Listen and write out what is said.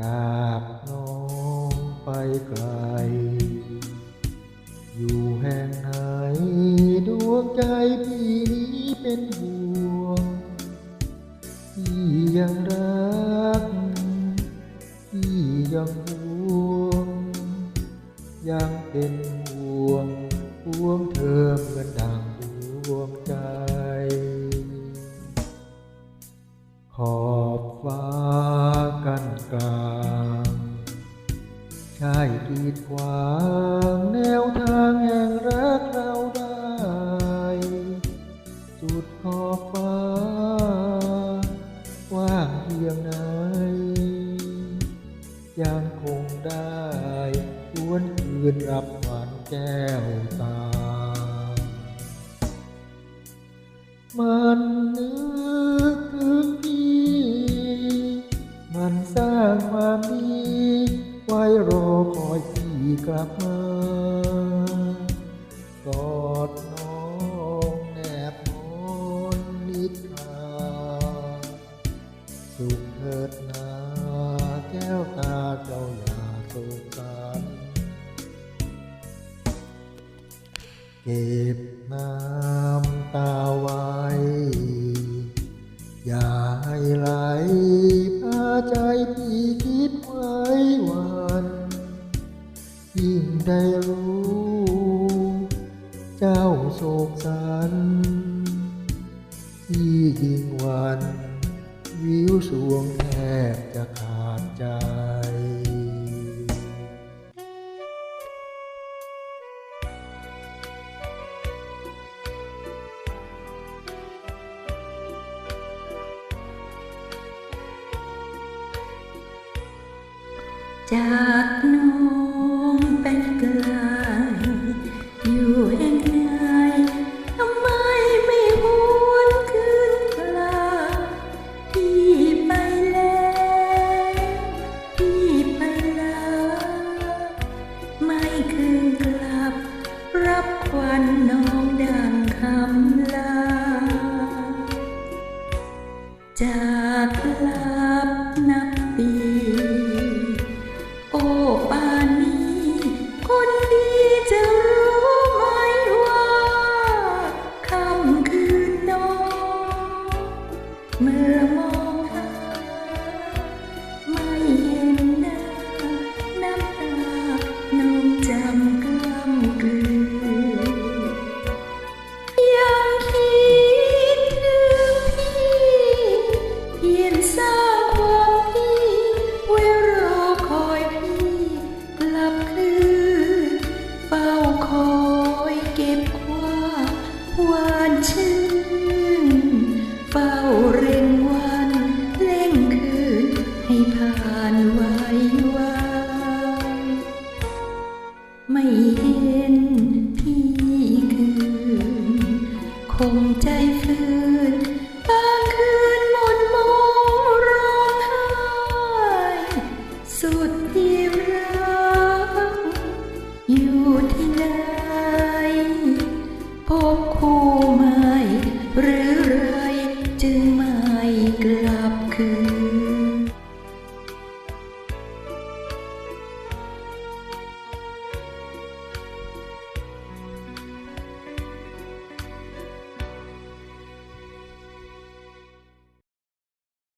จากน้องไปไกล อยู่แห่งไหนดวงใจพี่นี้เป็นห่วงพี่ยังรักพี่ยังห่วง ยังเป็นห่วงห่วงเธอเหมือนดังดวงใจ ขอบฟ้า กันกลางใช่กีดขวางแนวทางแห่งรักเราได้สุดขอบฟ้า ว่างเพียงไหนยังคงได้หวนคืนรับหวานแก้วตา มัน ความดี ไว้รอคอยพี่กลับมากอดน้องแนบนอนนิทราสุขเถิดนาแก้วตาเจ้าอย่าโศกสันเก ยิ่งได้รู้ เจ้าโศกสันที่ยิ่งวันวิวสวงแทบจะขาดใจจาก ควันน้องดังคำลาจาก ไม่เห็นพี่คืนคงใจฟื้นบางคืนหมดมองร้องไห้สุดที่รักอยู่ที่